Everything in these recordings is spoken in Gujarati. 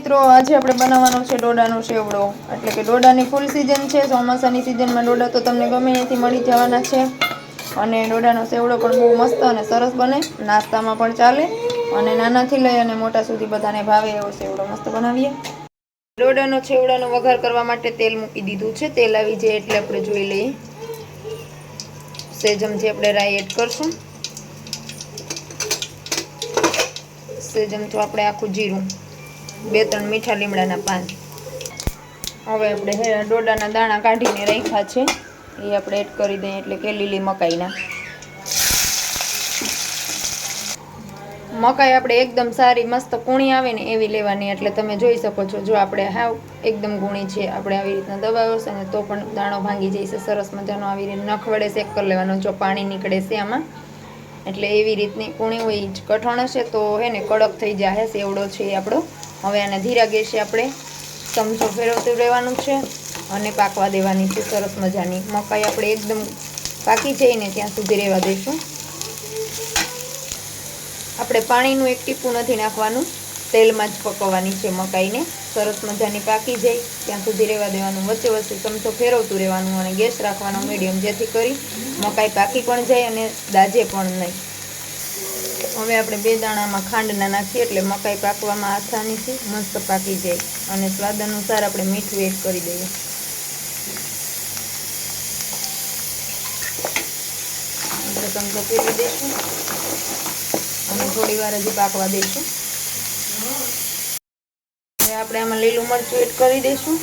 મિત્રો, આજે આપણે બનાવવાનો છે ડોડાનો શેવડો. એટલે કે ડોડાની ફૂલ સિઝન છે, ચોમાસાની સિઝનમાં ડોડા તો તમને ગમે ત્યાંથી મળી જવાના છે. અને ડોડાનો શેવડો પણ બહુ મસ્ત અને સરસ બને. નાસ્તામાં પણ ચાલે. અને નાનાથી લઈ અને મોટા સુધી બધાને ભાવે એવો શેવડો મસ્ત બનાવીએ. ડોડાનો છેવડાનો વઘાર કરવા માટે તેલ મૂકી દીધું છે. તેલ આવી જાય એટલે આપણે જોઈ લઈએ. સેજમથી આપણે રાઈ એડ કરશું. સેજમથી આપણે આખું જીરું. બે ત્રણ મીઠા લીમડાના પાન. હવે આપણે હે, ડોડાના દાણા કાઢીને રાખ્યા છે. એ આપણે એડ કરી દઈએ, એટલે કે લીલી મકાઈના. મકાઈ આપણે એકદમ સારી, મસ્ત કૂણી આવે ને એવી લેવાની, એટલે તમે જોઈ શકો છો. જો આપણે હાવ એકદમ ગુણી છે, આપણે આવી રીતના દબાવશે ને તો પણ દાણો ભાંગી જશે સરસ મજાનો આવી રીતે નખવડે, શેક કરી લેવાનો, જો પાણી નીકળે છે આમાં. એટલે એવી રીતની કૂણી હોય કઠણ હશે તો હે ને કડક થઈ જાય સેવડો છે એ આપણો. હવે આને ધીરા ગેસે આપણે ચમચો ફેરવતું રહેવાનું છે અને પાકવા દેવાની છે, સરસ મજાની. મકાઈ આપણે એકદમ પાકી જઈને ત્યાં સુધી રહેવા દઈશું આપણે પાણીનું એક ટીપું નથી નાખવાનું. તેલમાં જ પકવવાની છે મકાઈને. સરસ મજાની પાકી જાય. ત્યાં સુધી રહેવા દેવાનું. વચ્ચે વચ્ચે ચમચો ફેરવતું રહેવાનું અને ગેસ રાખવાનો મીડિયમ જેથી કરી મકાઈ પાકી પણ જાય અને દાજે પણ નહીં. હવે આપણે બે દાણામાં ખાંડના નાખીએ એટલે મકાઈ પાકવામાં આસાનીથી મસ્ત પાકી જાય. અને સ્વાદ અનુસાર આપણે મીઠું એડ કરી દઈએ. આપણે ચમચો ફેરવી દઈશું. અને થોડી વાર હજી પાકવા દઈશું. હવે આપણે આમાં લીલું મરચું એડ કરી દઈશું.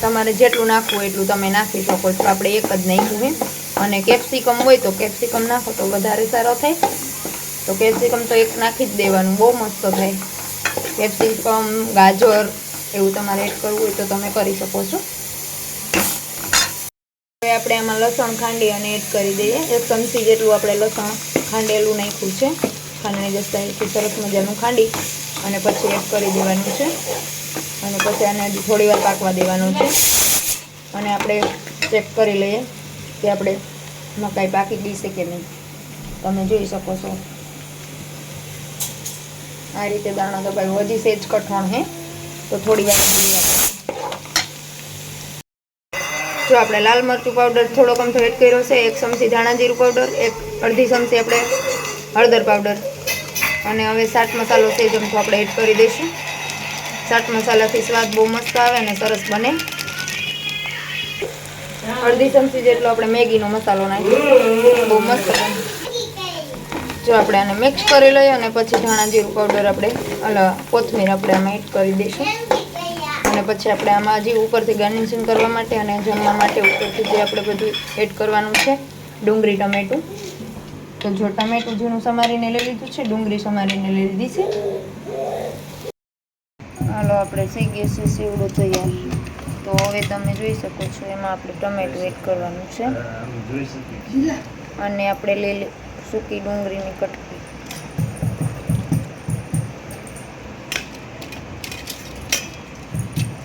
તમારે જેટલું નાખવું એટલું તમે નાખી શકો છો. આપણે એક જ નાખ્યું હે અને કેપ્સિકમ હોય તો કેપ્સિકમ નાખો તો વધારે સારો થાય. તો કેપ્સિકમ તો એક નાખી જ દેવાનું. બહુ મસ્ત થાય. કેપ્સિકમ, ગાજર એવું તમારે એડ કરવું હોય તો તમે કરી શકો છો. હવે આપણે આમાં લસણ ખાંડી અને એડ કરી દઈએ. એક ચમચી જેટલું આપણે લસણ ખાંડેલું નાખ્યું છે. ખાંડણી દસ્તાવેજથી સરસ મજાનું ખાંડી અને પછી એડ કરી દેવાનું છે. અને પછી આને થોડી વાર પાકવા દેવાનું છે. અને આપણે ચેક કરી લઈએ કે આપણે મકાઈ પાકી ગઈ છે કે નહીં. તમે જોઈ શકો છો. આ રીતે દાણા દબાવ્યું. હજી સેજ કઠણ હે. તો થોડી વાર જો આપણે લાલ મરચું પાવડર થોડોક અમથો એડ કર્યો છે. એક ચમચી ધાણા જીરું પાવડર એક અડધી ચમચી આપણે હળદર પાવડર અને હવે સાત મસાલો છે ચમચો આપણે એડ કરી દઈશું. ચાટ મસાલાથી સ્વાદ બહુ મસ્ત આવે અને સરસ બને. અડધી ચમચી જેટલો આપણે મેગીનો મસાલો નાખીએ બહુ મસ્ત જો આપણે આને મિક્સ કરી લઈએ અને પછી ધાણા જીરું પાવડર આપણે, અલા, કોથમીર આપણે આમાં એડ કરી દઈશું. અને પછી આપણે આમાં હજી ઉપરથી ગાર્નિશિંગ કરવા માટે અને જમવા માટે ઉપરથી જે આપણે બધું એડ કરવાનું છે, ડુંગળી, ટમેટું. તો જો ટમેટું ઝીણું સમારીને લઈ લીધું છે, ડુંગળી સમારીને લઈ લીધી છે. હાલો આપણે થઈ ગયું છે સીવડો તૈયાર. તો હવે તમે જોઈ શકો છો એમાં આપણે ટમેટું એડ કરવાનું છે. અને આપણે લીલી સૂકી ડુંગળીની કટકી.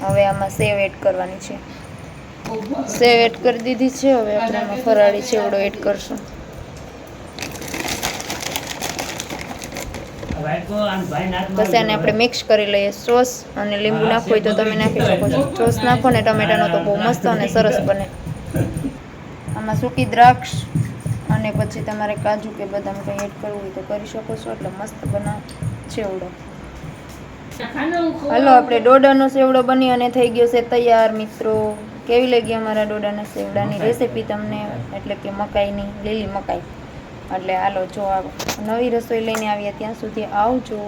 હવે આમાં સેવ એડ કરવાની છે. સેવ એડ કરી દીધી છે હવે આપણે ફરાળી ચેવડો એડ કરશું. પછી આને આપણે મિક્સ કરી લઈએ. સોસ અને લીંબુ નાખવું હોય તો તમે નાખી શકો છો. સોસ નાખો ને ટમેટાનો તો બહુ મસ્ત અને સરસ બને. આમાં સૂકી દ્રાક્ષ અને પછી તમારે કાજુ કે બદામ કંઈ એડ કરવું હોય તો કરી શકો છો. એટલે મસ્ત બનાવ છેવડો. હાલો આપણે ડોડાનો સેવડો બની અને થઈ ગયો છે તૈયાર મિત્રો. કેવી લાગી અમારા ડોડાના સેવડાની રેસીપી તમને? એટલે કે મકાઈની લીલી મકાઈ. એટલે હાલો જો નવી રસોઈ લઈને આવ્યા ત્યાં સુધી આવજો.